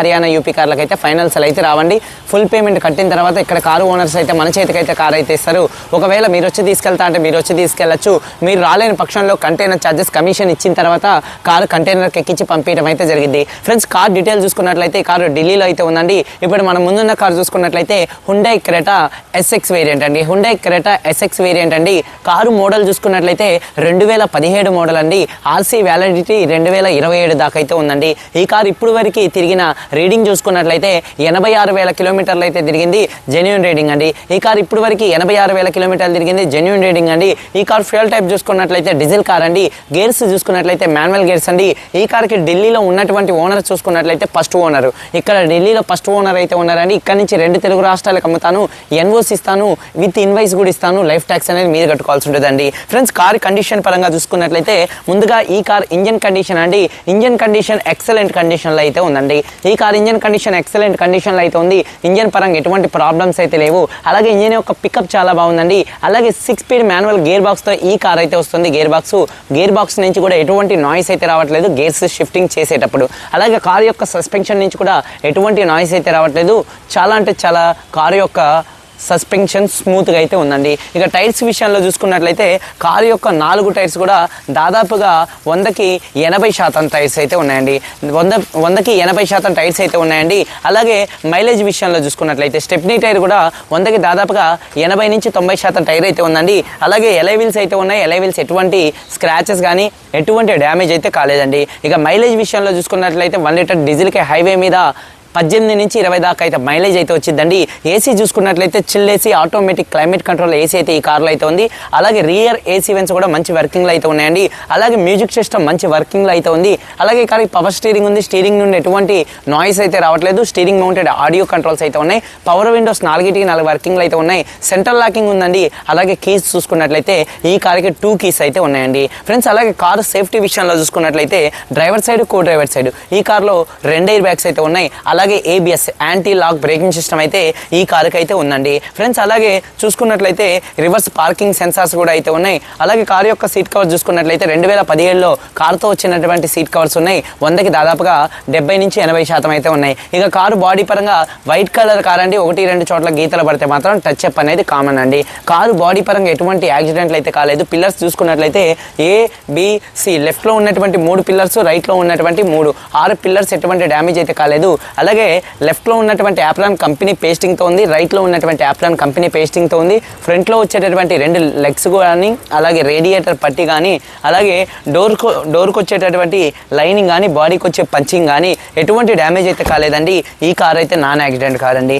Haryana UP కార్లకు అయితే finals అయితే రావండి. ఫుల్ పేమెంట్ కట్టిన తర్వాత ఇక్కడ కారు ఓనర్స్ అయితే మన చేతికైతే కార్ అయితే ఇస్తారు. ఒకవేళ మీరు వచ్చి తీసుకెళ్తా అంటే మీరు వచ్చి తీసుకెళ్ళచ్చు. మీరు రాలేని పక్షంలో కంటైనర్ ఛార్జెస్ కమిషన్ ఇచ్చిన తర్వాత కారు కంటైనర్కి ఎక్కించి పంపించడం అయితే జరిగింది. ఫ్రెండ్స్ కార్ డీటెయిల్ చూసుకున్నట్లయితే ఈ కారు ఢిల్లీలో అయితే ఉందండి. ఇప్పుడు మనం ముందున్న కారు చూసుకున్నట్లయితే హుండై క్రెటా ఎస్ఎక్స్ వేరియంట్ అండి. హుండై క్రెటా ఎస్ఎక్స్ వేరియంట్ అండి. కారు మోడల్ చూసుకున్నట్లయితే రెండు వేల పదిహేడు మోడల్ అండి. ఆర్సీ వ్యాలిడిటీ రెండు వేల ఇరవై ఏడు దాకా అయితే ఉందండి. ఈ కారు ఇప్పుడు వరకు తిరిగిన రీడింగ్ చూసుకున్నట్లయితే ఎనభై ఆరు వేల కిలోమీటర్లు అయితే తిరిగింది జెన్యున్ రీడింగ్ అండి. ఈ కార్ ఇప్పుడు వరకు ఎనభై ఆరు వేల కిలోమీటర్లు తిరిగింది జెన్యున్ రీడింగ్ అండి. ఈ కార్ ఫ్యూయల్ టైప్ చూసుకున్నట్లయితే డీజిల్ కార్ అండి. గేర్స్ చూసుకున్నట్లయితే మాన్యువల్ గేర్స్ అండి. ఈ కార్కి ఢిల్లీలో ఉన్నటువంటి ఓనర్ చూసుకున్నట్లయితే ఫస్ట్ ఓనర్ ఇక్కడ ఢిల్లీలో ఫస్ట్ ఓనర్ అయితే ఉన్నారండి. ఇక్కడ నుంచి రెండు తెలుగు రాష్ట్రాలకు అమ్ముతాను. ఎన్ఓసి ఇస్తాను. విత్ ఇన్వైస్ కూడా ఇస్తాను. లైఫ్ ట్యాక్స్ అనేది మీరు కట్టుకోవాల్సి ఉంటుందండి. ఫ్రెండ్స్ కార్ కండిషన్ పరంగా చూసుకున్నట్లయితే ముందుగా ఈ కార్ ఇంజన్ కండిషన్ అండి. ఇంజన్ కండిషన్ ఎక్సలెంట్ కండిషన్లో అయితే ఉందండి. ఈ కార్ ఇంజన్ కండిషన్ ఎక్సలెంట్ కండిషన్లో అయితే ఉంది. ఇంజన్ పరంగా ఎటువంటి ప్రాబ్లమ్స్ అయితే లేవు. అలాగే ఇంజన్ యొక్క పికప్ చాలా బాగుందండి. అలాగే సిక్స్ స్పీడ్ మాన్యువల్ గేర్ బాక్స్తో ఈ కార్ అయితే వస్తుంది. గేర్ బాక్స్ గేర్ బాక్స్ నుంచి కూడా ఎటువంటి నాయిస్ అయితే రావట్లేదు. గేర్స్ షిఫ్టింగ్ చేసేటప్పుడు. అలాగే కార్ యొక్క సస్పెన్షన్ నుంచి కూడా ఎటువంటి నాయిస్ అయితే రావట్లేదు. చాలా అంటే చాలా కారు యొక్క సస్పెన్షన్ స్మూత్గా అయితే ఉందండి. ఇక టైర్స్ విషయంలో చూసుకున్నట్లయితే కారు యొక్క నాలుగు టైర్స్ కూడా దాదాపుగా వందకి ఎనభై శాతం టైర్స్ అయితే ఉన్నాయండి. వంద వందకి ఎనభై శాతం టైర్స్ అయితే ఉన్నాయండి. అలాగే మైలేజ్ విషయంలో చూసుకున్నట్లయితే స్టెప్నీ టైర్ కూడా వందకి దాదాపుగా ఎనభై నుంచి తొంభై శాతం టైర్ అయితే ఉందండి. అలాగే ఎలైవిల్స్ అయితే ఉన్నాయి. ఎలైవిల్స్ ఎటువంటి స్క్రాచెస్ కానీ ఎటువంటి డ్యామేజ్ అయితే కాలేదండి. ఇక మైలేజ్ విషయంలో చూసుకున్నట్లయితే వన్ లీటర్ డీజిల్కి హైవే మీద పద్దెనిమిది నుంచి ఇరవై దాకా అయితే మైలేజ్ అయితే వచ్చిందండి. ఏసీ చూసుకున్నట్లయితే chill AC automatic climate control AC అయితే ఈ కార్లో అయితే ఉంది. అలాగే రియర్ ఏసీ వెన్స్ కూడా మంచి వర్కింగ్లో అయితే ఉన్నాయండి. అలాగే మ్యూజిక్ సిస్టమ్ మంచి వర్కింగ్లో అయితే ఉంది. అలాగే ఇక్కడ పవర్ స్టీరింగ్ ఉంది. స్టీరింగ్ నుండి ఎటువంటి నాయిస్ అయితే రావట్లేదు. స్టీరింగ్ మౌంటెడ్ ఆడియో కంట్రోల్స్ అయితే ఉన్నాయి. పవర్ విండోస్ నాలుగిటికి నాలుగు వర్కింగ్లు అయితే ఉన్నాయి. సెంట్రల్ లాకింగ్ ఉందండి. అలాగే కీస్ చూసుకున్నట్లయితే ఈ కార్కి టూ కీస్ అయితే ఉన్నాయండి. ఫ్రెండ్స్ అలాగే కారు సేఫ్టీ విషయంలో చూసుకున్నట్లయితే driver side co driver side ఈ కార్లో రెండు ఎయిర్ బ్యాగ్స్ అయితే ఉన్నాయి. అలాగే అలాగే ABS anti lock braking system అయితే ఈ కారుకి అయితే ఉందండి. ఫ్రెండ్స్ అలాగే చూసుకున్నట్లయితే రివర్స్ పార్కింగ్ సెన్సార్స్ కూడా అయితే ఉన్నాయి. అలాగే కారు యొక్క సీట్ కవర్ చూసుకున్నట్లయితే రెండు వేల పదిహేడులో కారుతో వచ్చినటువంటి సీట్ కవర్స్ ఉన్నాయి. వందకి దాదాపుగా డెబ్బై నుంచి ఎనభై శాతం అయితే ఉన్నాయి. ఇక కారు బాడీ పరంగా వైట్ కలర్ కార్ అండి. ఒకటి రెండు చోట్ల గీతలు పడితే మాత్రం టచ్ అప్ అనేది కామన్ అండి. కారు బాడీ పరంగా ఎటువంటి యాక్సిడెంట్లు అయితే కాలేదు. పిల్లర్స్ చూసుకున్నట్లయితే ఏ బిసి లెఫ్ట్లో ఉన్నటువంటి మూడు పిల్లర్స్ రైట్లో ఉన్నటువంటి మూడు. ఆరు పిల్లర్స్ ఎటువంటి డ్యామేజ్ అయితే కాలేదు. అలాగే అలాగే లెఫ్ట్లో ఉన్నటువంటి యాప్లాన్ కంపెనీ పేస్టింగ్తో ఉంది రైట్లో ఉన్నటువంటి యాప్లాన్ కంపెనీ పేస్టింగ్తో ఉంది. ఫ్రంట్లో వచ్చేటటువంటి రెండు లెగ్స్ కానీ అలాగే రేడియేటర్ పట్టి కానీ అలాగే డోర్కు డోర్కి వచ్చేటటువంటి లైనింగ్ కానీ బాడీకి వచ్చే పంచింగ్ కానీ ఎటువంటి డ్యామేజ్ అయితే కాలేదండి. ఈ కార్ అయితే నాన్ యాక్సిడెంట్ కాదండి. అండి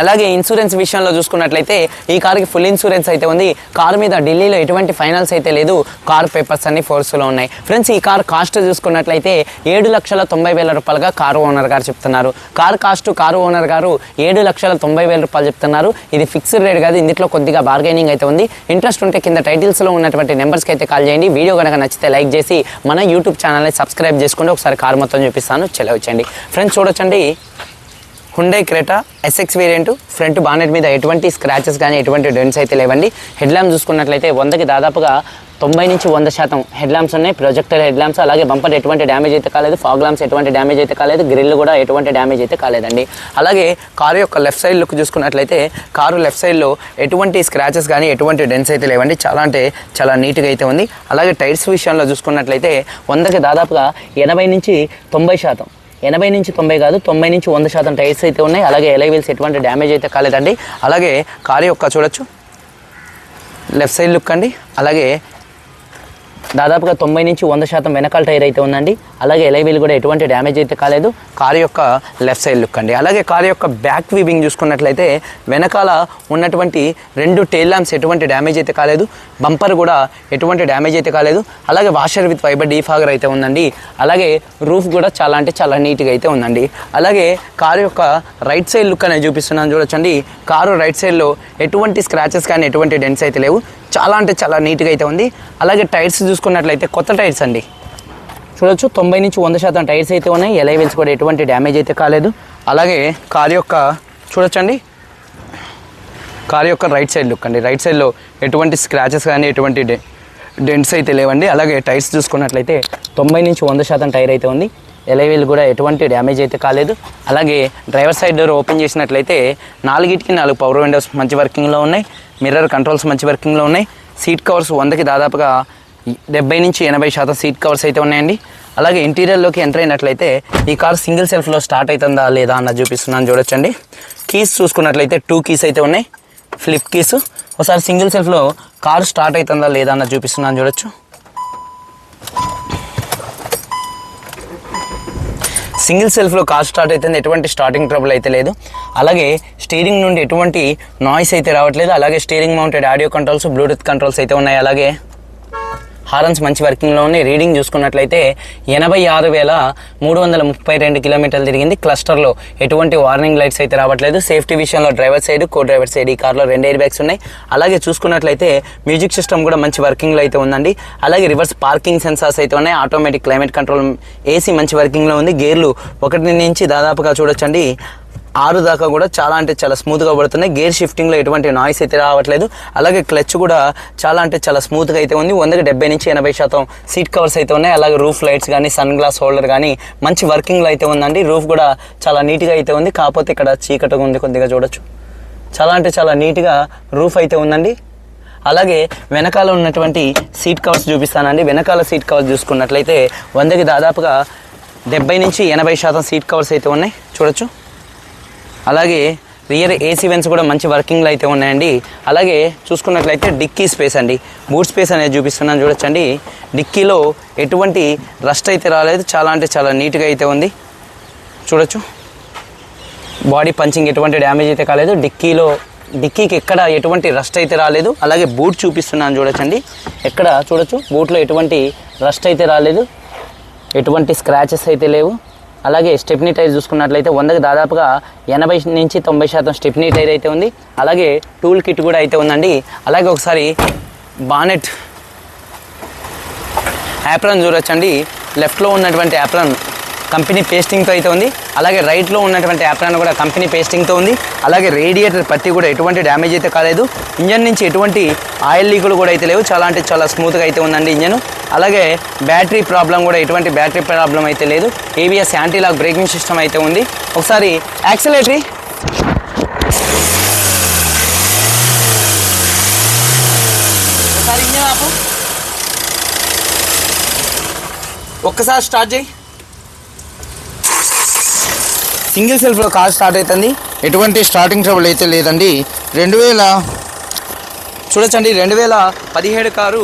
అలాగే ఇన్సూరెన్స్ విషయంలో చూసుకున్నట్లయితే ఈ కార్కి ఫుల్ ఇన్సూరెన్స్ అయితే ఉంది. కార్ మీద ఢిల్లీలో ఎటువంటి ఫైనాన్స్ అయితే లేదు. కార్ పేపర్స్ అన్ని ఫోర్స్లో ఉన్నాయి. ఫ్రెండ్స్ ఈ కార్ కాస్ట్ చూసుకున్నట్లయితే ఏడు లక్షల తొంభై వేల రూపాయలుగా కారు ఓనర్ గారు చెప్తున్నారు. కార్ కాస్ట్ కారు ఓనర్ గారు ఏడు లక్షల తొంభై వేల రూపాయలు చెప్తున్నారు. ఇది ఫిక్స్డ్ రేట్ కాదు ఇందులో కొద్దిగా బార్గెనింగ్ అయితే ఉంది. ఇంట్రెస్ట్ ఉంటే కింద టైటిల్స్లో ఉన్నటువంటి నెంబర్స్కి అయితే కాల్ చేయండి. వీడియో కనుక నచ్చితే లైక్ చేసి మన యూట్యూబ్ ఛానల్ని సబ్స్క్రైబ్ చేసుకుంటే ఒకసారి కార్ మొత్తం చూపిస్తాను. చెలవచ్చండి ఫ్రెండ్స్ చూడొచ్చండి. Hyundai Creta SX variant front bonnet మీద ఎటువంటి స్క్రాచెస్ కానీ ఎటువంటి డెంట్స్ అయితే లేవండి. హెడ్ ల్యాంప్ చూసుకున్నట్లయితే వందకి దాదాపుగా తొంభై నుంచి వంద శాతం హెడ్ ల్యాంప్స్ ఉన్నాయి. ప్రొజెక్టర్ హెడ్ ల్యాంప్స్ అలాగే బంపర్ ఎటువంటి డ్యామేజ్ అయితే కాలేదు. ఫాగ్ ల్యాంప్స్ ఎటువంటి డ్యామేజ్ అయితే కాలేదు. గ్రిల్ కూడా ఎటువంటి డ్యామేజ్ అయితే కాలేదండి. అలాగే కారు యొక్క లెఫ్ట్ సైడ్ లుక్ చూసుకున్నట్లయితే కారు లెఫ్ట్ సైడ్లో ఎటువంటి స్క్రాచెస్ కానీ ఎటువంటి డెన్స్ అయితే లేవండి. చాలా అంటే చాలా నీట్గా అయితే ఉంది. అలాగే టైర్స్ విషయంలో చూసుకున్నట్లయితే వందకి దాదాపుగా ఎనభై నుంచి తొంభై శాతం ఎనభై నుంచి తొంభై కాదు తొంభై నుంచి వంద శాతం టైర్స్ అయితే ఉన్నాయి. అలాగే ఎలైవీల్స్ ఎటువంటి డ్యామేజ్ అయితే కాలేదండి. అలాగే కారు యొక్క చూడొచ్చు. లెఫ్ట్ సైడ్ లుక్ అండి. అలాగే దాదాపుగా తొంభై నుంచి వంద శాతం వెనకాల టైర్ అయితే ఉందండి. అలాగే ఎలైవీల్ కూడా ఎటువంటి డ్యామేజ్ అయితే కాలేదు. కారు యొక్క లెఫ్ట్ సైడ్ లుక్ అండి. అలాగే కారు యొక్క బ్యాక్ వీవింగ్ చూసుకున్నట్లయితే వెనకాల ఉన్నటువంటి రెండు టైల్ ల్యాంప్స్ ఎటువంటి డ్యామేజ్ అయితే కాలేదు. బంపర్ కూడా ఎటువంటి డ్యామేజ్ అయితే కాలేదు. అలాగే వాషర్ విత్ ఫైబర్ డీఫాగర్ అయితే ఉందండి. అలాగే రూఫ్ కూడా చాలా అంటే చాలా నీట్గా అయితే ఉందండి. అలాగే కారు యొక్క రైట్ సైడ్ లుక్ అనేది చూపిస్తున్నాను చూడొచ్చండి. కారు రైట్ సైడ్లో ఎటువంటి స్క్రాచెస్ కానీ ఎటువంటి డెంట్స్ అయితే లేవు. చాలా అంటే చాలా నీట్గా అయితే ఉంది. అలాగే టైర్స్ చూసుకున్నట్లయితే కొత్త టైర్స్ అండి. చూడొచ్చు తొంభై నుంచి వంద శాతం టైర్స్ అయితే ఉన్నాయి. ఎలైవెల్స్ కూడా ఎటువంటి డ్యామేజ్ అయితే కాలేదు. అలాగే కారు యొక్క చూడొచ్చండి. కారు యొక్క రైట్ సైడ్ లుక్ అండి. రైట్ సైడ్లో ఎటువంటి స్క్రాచెస్ కానీ ఎటువంటి డె డెంట్స్ అయితే లేవండి. అలాగే టైర్స్ చూసుకున్నట్లయితే తొంభై నుంచి వంద శాతం టైర్ అయితే ఉంది. ఎలైవీల్ కూడా ఎటువంటి డ్యామేజ్ అయితే కాలేదు. అలాగే డ్రైవర్ సైడ్ డోర్ ఓపెన్ చేసినట్లయితే నాలుగిటికి నాలుగు పవర్ విండోస్ మంచి వర్కింగ్లో ఉన్నాయి. మిర్రర్ కంట్రోల్స్ మంచి వర్కింగ్లో ఉన్నాయి. సీట్ కవర్స్ వందకి దాదాపుగా డెబ్బై నుంచి ఎనభై శాతం సీట్ కవర్స్ అయితే ఉన్నాయండి. అలాగే ఇంటీరియర్లోకి ఎంటర్ అయినట్లయితే ఈ కార్ సింగిల్ సెల్ఫ్లో స్టార్ట్ అవుతుందా లేదా అన్నది చూపిస్తున్నాను చూడొచ్చండి. కీస్ చూసుకున్నట్లయితే టూ కీస్ అయితే ఉన్నాయి. ఫ్లిప్ కీస్ ఒకసారి సింగిల్ సెల్ఫ్లో కార్ స్టార్ట్ అవుతుందా లేదా అన్నది చూపిస్తున్నాను చూడొచ్చు. సింగిల్ సెల్ఫ్లో కార్ స్టార్ట్ అవుతుంది ఎటువంటి స్టార్టింగ్ ట్రబుల్ అయితే లేదు. అలాగే స్టీరింగ్ నుండి ఎటువంటి నాయిస్ అయితే రావట్లేదు. అలాగే steering mounted audio controls Bluetooth controls అయితే ఉన్నాయి. అలాగే హారన్స్ మంచి వర్కింగ్లో ఉన్నాయి రీడింగ్ చూసుకున్నట్లయితే ఎనభై ఆరు వేల మూడు వందల ముప్పై రెండు కిలోమీటర్లు తిరిగింది క్లస్టర్లో. ఎటువంటి వార్నింగ్ లైట్స్ అయితే రావట్లేదు. సేఫ్టీ విషయంలో driver side co driver side ఈ కార్లో రెండు ఎయిర్ బ్యాగ్స్ ఉన్నాయి. అలాగే చూసుకున్నట్లయితే మ్యూజిక్ సిస్టమ్ కూడా మంచి వర్కింగ్లో అయితే ఉందండి. అలాగే రివర్స్ పార్కింగ్ సెన్సార్స్ అయితే ఉన్నాయి. ఆటోమేటిక్ క్లైమేట్ కంట్రోల్ ఏసీ మంచి వర్కింగ్లో ఉంది. గేర్లు ఒకటి నుంచి దాదాపుగా చూడొచ్చండి. ఆరు దాకా కూడా చాలా అంటే చాలా స్మూత్గా పడుతున్నాయి. గేర్ షిఫ్టింగ్లో ఎటువంటి నాయిస్ అయితే రావట్లేదు. అలాగే క్లచ్ కూడా చాలా అంటే చాలా స్మూత్గా అయితే ఉంది. వందకి డెబ్బై నుంచి ఎనభై శాతం సీట్ కవర్స్ అయితే ఉన్నాయి. అలాగే రూఫ్ లైట్స్ కానీ సన్ గ్లాస్ హోల్డర్ కానీ మంచి వర్కింగ్లో అయితే ఉందండి. రూఫ్ కూడా చాలా నీట్గా అయితే ఉంది. కాకపోతే ఇక్కడ చీకటిగా ఉంది కొద్దిగా చూడొచ్చు. చాలా అంటే చాలా నీట్గా రూఫ్ అయితే ఉందండి. అలాగే వెనకాల ఉన్నటువంటి సీట్ కవర్స్ చూపిస్తానండి. వెనకాల సీట్ కవర్స్ చూసుకున్నట్లయితే వందకి దాదాపుగా డెబ్బై నుంచి ఎనభై శాతం సీట్ కవర్స్ అయితే ఉన్నాయి. చూడొచ్చు. అలాగే రియర్ ఏసీ వెన్స్ కూడా మంచి వర్కింగ్లో అయితే ఉన్నాయండి. అలాగే చూసుకున్నట్లయితే డిక్కీ స్పేస్ అండి. బూట్ స్పేస్ అనేది చూపిస్తున్నాను చూడొచ్చండి. డిక్కీలో ఎటువంటి రస్ట్ అయితే రాలేదు. చాలా అంటే చాలా నీట్గా అయితే ఉంది. చూడొచ్చు. బాడీ పంచింగ్ ఎటువంటి డ్యామేజ్ అయితే కాలేదు. డిక్కీలో డిక్కీకి ఎక్కడ ఎటువంటి రస్ట్ అయితే రాలేదు. అలాగే బూట్ చూపిస్తున్నాను చూడొచ్చండి. ఎక్కడ చూడొచ్చు? బూట్లో ఎటువంటి రస్ట్ అయితే రాలేదు. ఎటువంటి స్క్రాచెస్ అయితే లేవు. అలాగే స్టెప్నీ టైర్ చూసుకున్నట్లయితే వందకి దాదాపుగా ఎనభై నుంచి తొంభై శాతం స్టెప్నీ టైర్ అయితే ఉంది. అలాగే టూల్ కిట్ కూడా అయితే ఉందండి. అలాగే ఒకసారి బానెట్ యాప్రాన్ చూడొచ్చండి. లెఫ్ట్లో ఉన్నటువంటి యాప్రాన్ కంపెనీ పేస్టింగ్తో అయితే ఉంది. అలాగే రైట్లో ఉన్నటువంటి యాప్రాన్ కూడా కంపెనీ పేస్టింగ్తో ఉంది. అలాగే రేడియేటర్ పత్తి కూడా ఎటువంటి డ్యామేజ్ అయితే కాలేదు. ఇంజన్ నుంచి ఎటువంటి ఆయిల్ లీకులు కూడా అయితే లేవు. చాలా అంటే చాలా స్మూత్గా అయితే ఉందండి ఇంజన్. అలాగే బ్యాటరీ ప్రాబ్లం కూడా ఎటువంటి బ్యాటరీ ప్రాబ్లం అయితే లేదు. ABS anti lock braking system అయితే ఉంది. ఒకసారి యాక్సిలేటరీ. ఒక్కసారి స్టార్ట్ చేయి. సింగిల్ సెల్ఫ్లో కార్ స్టార్ట్ అవుతుంది ఎటువంటి స్టార్టింగ్ ట్రబుల్ అయితే లేదండి. రెండు వేల చూడొచ్చండి రెండు వేల పదిహేడు కారు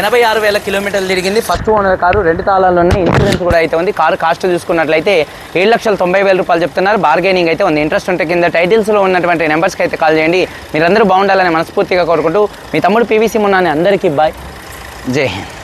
ఎనభై ఆరు వేల కిలోమీటర్లు తిరిగింది. ఫస్ట్ ఓనర్ కారు రెండు తాళాల్లోనే ఇన్సూరెన్స్ కూడా అయితే ఉంది. కారు కాస్ట్ చూసుకున్నట్లయితే ఏడు లక్షల తొంభై వేల రూపాయలు చెప్తున్నారు. బార్గెనింగ్ అయితే ఉంది. ఇంట్రెస్ట్ ఉంటే కింద టైటిల్స్లో ఉన్నటువంటి నెంబర్స్కి అయితే కాల్ చేయండి. మీరందరూ బాగుండాలని మనస్ఫూర్తిగా కోరుకుంటూ మీ తమ్ముడు పీవీసీ మున్నాని అందరికీ బాయ్. జై హింద్.